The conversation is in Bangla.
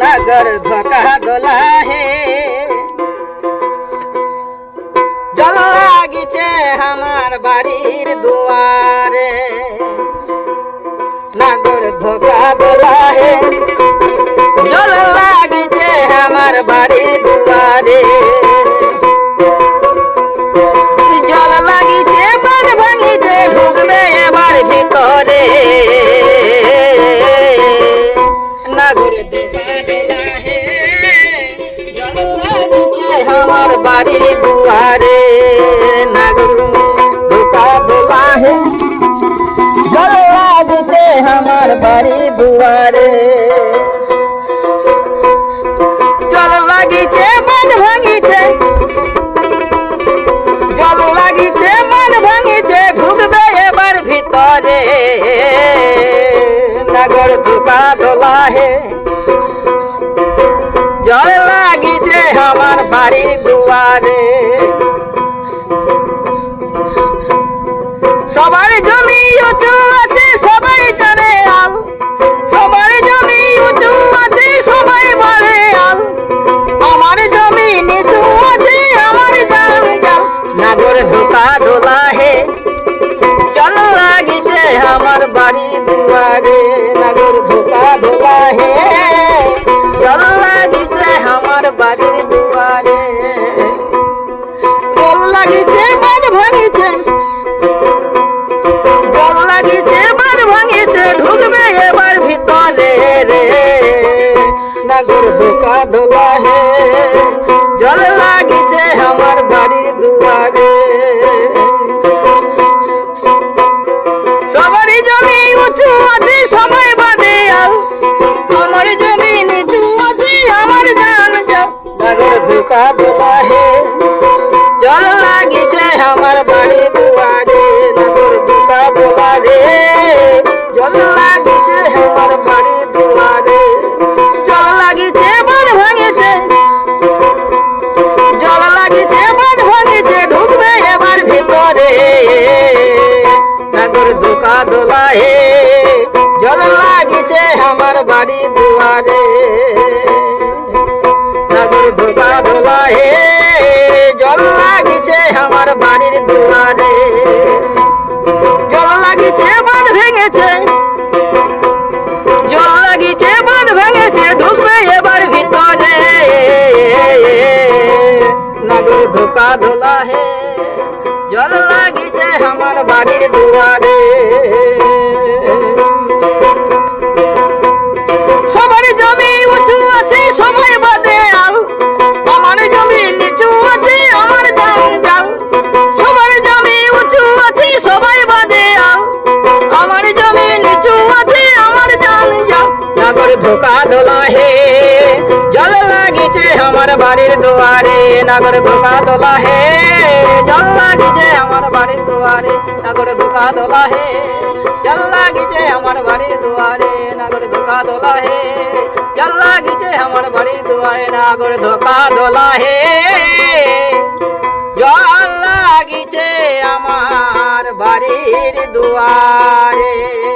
নগর ধোকা দোলা হে। জল লাগিছে আমার বাড়ির দুয়ারে। নাগর ধোকা আমার বাড়ির দুয়ারে আমার বাড়ি দুয়ারে। জল লাগিছে, মন ভাঙিছে। জল লাগিছে, মন ভাঙিছে ঢুকবে এবার ভিতরে। নগর ধোকা দোলা হে। বাড়ি দুয়ারে ভাঙিছে। জল লাগিছে বার ভাঙিছে ঢুকবে এবার ভিতরে রে। নাগর ধোকা দোলা নগর দুকা দোলাহে জল লাগিছে আমার বাড়ি দুয়ারে। নগর ধোকা দোলা হে জল লাগিছে আমার বাড়ির দুয়ারে। জল লাগিছে, বাঁধ ভেঙেছে। জল লাগিছে, বাঁধ ভেঙেছে, ঢুকবে এবার ভিতরে। নগর ধোকা দোলা হে বাড়ির দুয়ারে। সবার জমি উঁচু আছে সবাই বাদে আল। আমার জমি নিচু আছে, আমার জান জাল। সবার জমি উঁচু আছে সবাই বাদে আল। আমার জমি নিচু আছে, আমার জান জাল। নগর ধোকা দোলা হে, জল লাগিছে আমার বাড়ির দুয়ারে। নগর ধোকা দোলা হে, জল দোলা হে জল আমার বাড়ি দুয়ারে, নাগর ধোকা দোলা হে জল লাগিছে আমার বাড়ি দুয়ারে, নাগর ধোকা দোলা হে জল লাগিছে আমার বাড়ির দুয়ারে।